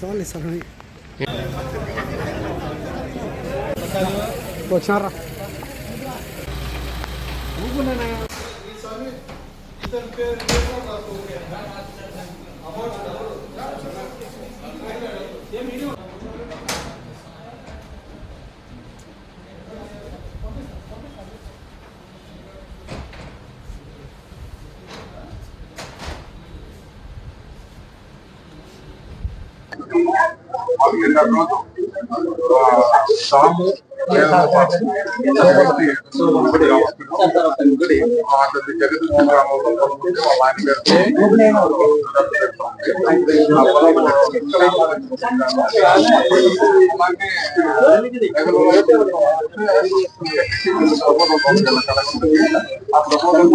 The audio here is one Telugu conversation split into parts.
సవాల్ ఇస్తారు వచ్చినారా సాము జగదు ఆ proposal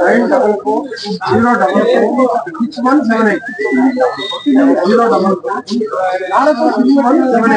nine double four zero double four six one seven eight zero double four six one seven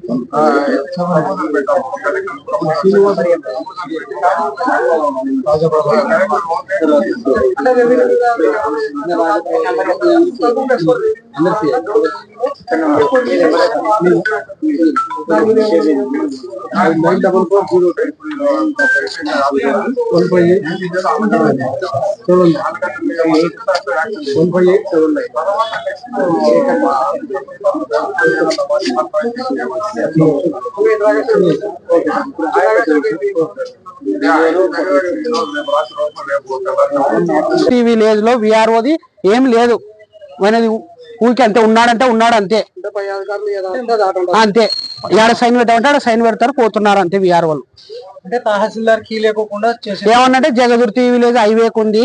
nine double four zero one five eight seven one five eight seven nine ఈ విలేజ్లో విఆర్ఓది ఏం లేదు. అనేది ఊరికి అంతే ఉన్నాడంటే ఉన్నాడు అంతే. అంతే ఏడ సైన్ పెట్టామంటే ఆడ సైన్ పెడతారు పోతున్నారు అంతే విఆర్ వాళ్ళు అంటే తహసీల్దార్ కీ లేకోకుండా చేసే ఏమన్నంటే జగదుర్తి విలేజ్ హైవేకి ఉంది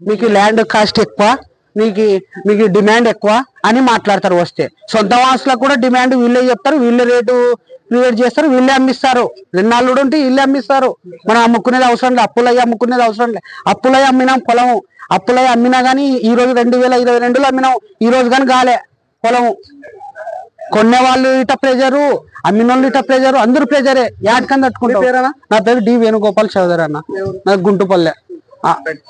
మీకు ల్యాండ్ కాస్ట్ ఎక్కువ. మీకు మీకు డిమాండ్ ఎక్కువ అని మాట్లాడతారు వస్తే. సొంత వాసులకు కూడా డిమాండ్ వీళ్ళే చెప్తారు వీళ్ళే రేటు క్రియేట్ చేస్తారు వీళ్ళే అమ్మిస్తారు. రెన్నాళ్ళు ఉంటే వీళ్ళే అమ్మిస్తారు. మనం అమ్ముకునేది అవసరం లేదు అప్పులయ్యి అమ్ముకునేది అవసరం లేదు అప్పులయ్యి అమ్మినాం పొలం అప్పులయ్యి అమ్మినా గానీ ఈ రోజు రెండు వేల ఇరవై రెండులో అమ్మినాం ఈ రోజు కానీ గాలే పొలము. కొనే వాళ్ళు ఇట ప్రెజరు అమ్మిన వాళ్ళు ఇట ప్రెజరు అందరూ ప్రెజరే యాడ్కని తట్టుకుంటారు నా పేరు డి వేణుగోపాల్ చౌదరి అన్న. నాకు గుంటుపల్లె.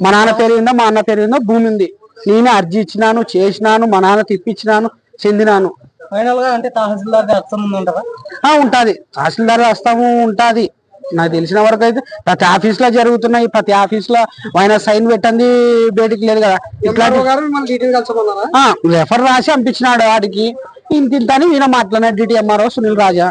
మా నాన్న పేరు ఉందా మా అన్న పేరు ఉందా భూమి ఉంది. నేనే అర్జీ ఇచ్చినాను చేసినాను మా నాన్న తిప్పించినాను చెందినాను. ఫైనల్గా అంటే తహసీల్దార్ అర్థం ఉందంటారా ఆ ఉంటది. తహసీల్దార్ వస్తాము ఉంటది. నాకు తెలిసిన వరకు అయితే ప్రతి ఆఫీస్లో జరుగుతున్నాయి ప్రతి ఆఫీస్లో ఆయన సైన్ పెట్టండి బయటికి లేదు కదా. ఇట్లాంటి రెఫర్ రాసి పంపించినాడు వాడికి ఇంత ఇంత అని ఈయన మాట్లాడినాడు డిటిఎంఆర్ఓ సునీల్ రాజా.